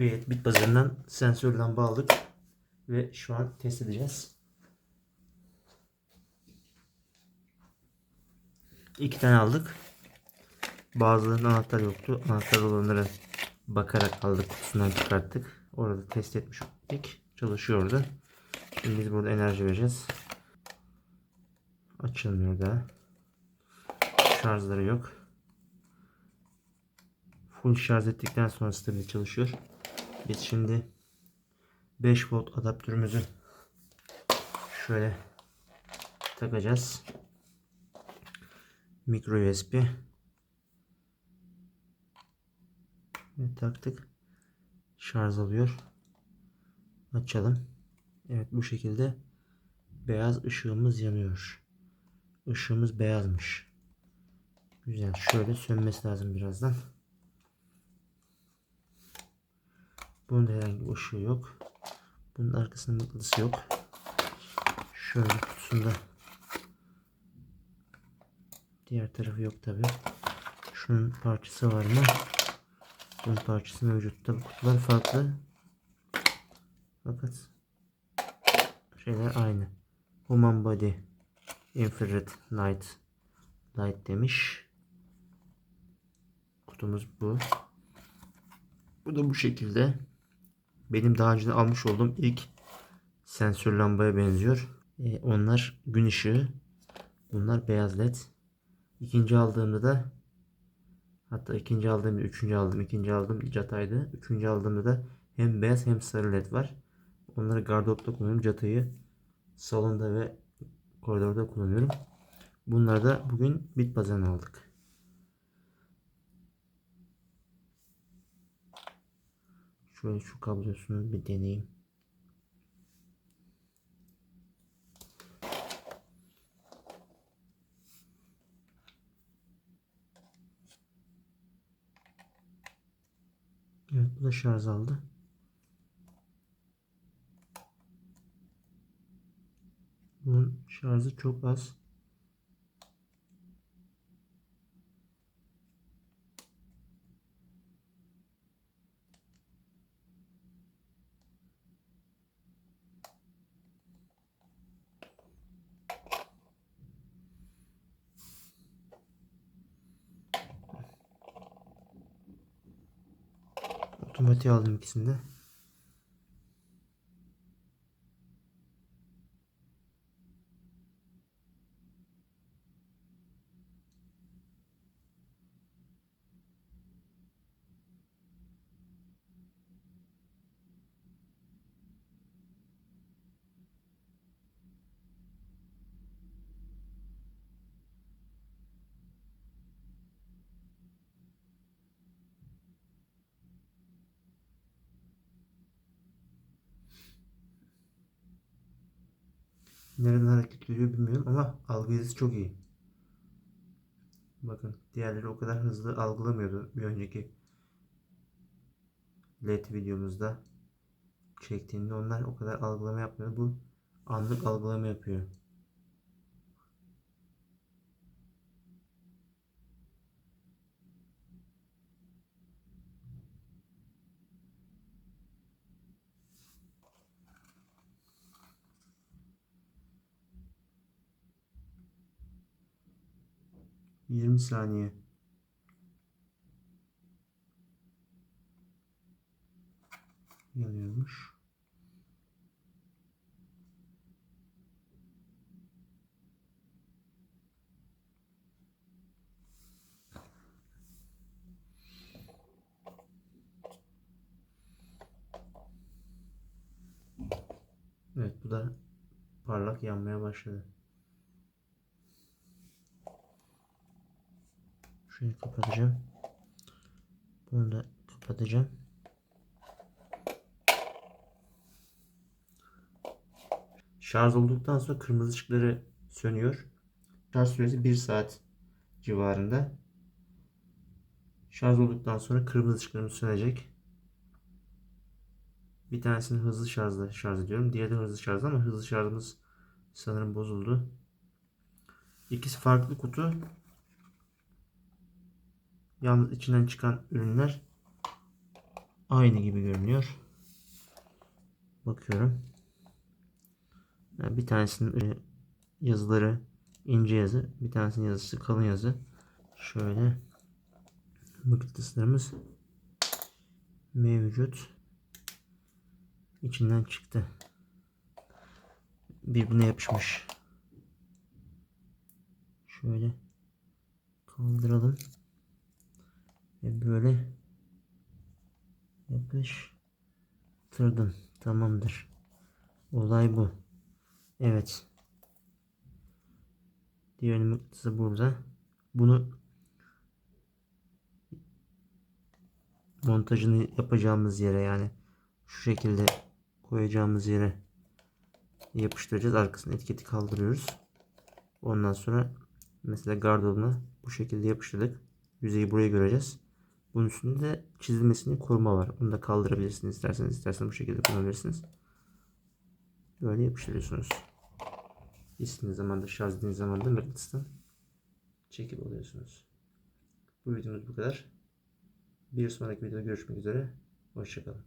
Evet, bit pazarından sensörden bağladık ve şu an test edeceğiz. İki tane aldık. Bazılarının anahtar yoktu. Anahtar olanları bakarak aldık. Kutusundan çıkarttık. Orada test etmiş ettik. Çalışıyordu. Şimdi biz burada enerji vereceğiz. Açılmıyor daha. Şarjları yok. Full şarj ettikten sonra stabil çalışıyor. Biz şimdi 5 volt adaptörümüzü şöyle takacağız. Micro USB ve taktık. Şarj alıyor. Açalım. Evet bu şekilde beyaz ışığımız yanıyor. Işığımız beyazmış. Güzel. Şöyle sönmesi lazım birazdan. Bunun herhangi bir ışığı yok. Bunun arkasında mıknatısı yok. Şöyle kutusunda diğer tarafı yok tabi. Şunun parçası var mı? Bunun parçası mevcut. Tabi kutular farklı. Fakat şeyler aynı. Human Body Infrared Light Light demiş. Kutumuz bu. Bu da bu şekilde. Benim daha önce almış olduğum ilk sensör lambaya benziyor. Ee, onlar gün ışığı. Bunlar beyaz led. İkinci aldığımda da hatta ikinci aldığımda üçüncü aldım. ikinci aldım Catay'dı. Üçüncü aldığımda da hem beyaz hem sarı led var. Onları gardıropta kullanıyorum. Catay'ı salonda ve koridorda kullanıyorum. Bunları da bugün bit pazarına aldık. Şöyle şu kablosunu bir deneyeyim. Evet bu da şarj aldı. Bunun şarjı çok az. Otomatik aldım ikisini de. Nereden hareket ediyor bilmiyorum ama algısı çok iyi. Bakın diğerleri o kadar hızlı algılamıyordu bir önceki LED videomuzda çektiğimde onlar o kadar algılama yapmıyor. Bu anlık algılama yapıyor. Yirmi saniye. Yanıyormuş. Evet bu da parlak yanmaya başladı. Şurayı kapatacağım. Bunu da kapatacağım. Şarj olduktan sonra kırmızı ışıkları sönüyor. Şarj süresi 1 saat civarında. Şarj olduktan sonra kırmızı ışıklarımız sönecek. Bir tanesini hızlı şarjla şarj ediyorum. Diğeri de hızlı şarjla ama hızlı şarjımız sanırım bozuldu. İkisi farklı kutu. Yalnız içinden çıkan ürünler aynı gibi görünüyor. Bakıyorum. Yani bir tanesinin yazıları ince yazı, bir tanesinin yazısı kalın yazı. Şöyle mıknatıslarımız mevcut. İçinden çıktı. Birbirine yapışmış. Şöyle kaldıralım. Ve böyle yapıştırdım. Tamamdır. Olay bu. Evet. Diğer mıknatısı burada. Bunu montajını yapacağımız yere yani şu şekilde koyacağımız yere yapıştıracağız. Arkasına etiketi kaldırıyoruz. Ondan sonra mesela gardırobuna bu şekilde yapıştırdık. Yüzeyi buraya göreceğiz. Bunun üstünde de çizilmesini koruma var. Onu da kaldırabilirsiniz isterseniz. isterseniz bu şekilde kullanabilirsiniz. Böyle yapıştırıyorsunuz. İstediğiniz zaman da şarj ettiğiniz zaman da mıknatıstan çekip alıyorsunuz. Bu videomuz bu kadar. Bir sonraki videoda görüşmek üzere. Hoşçakalın.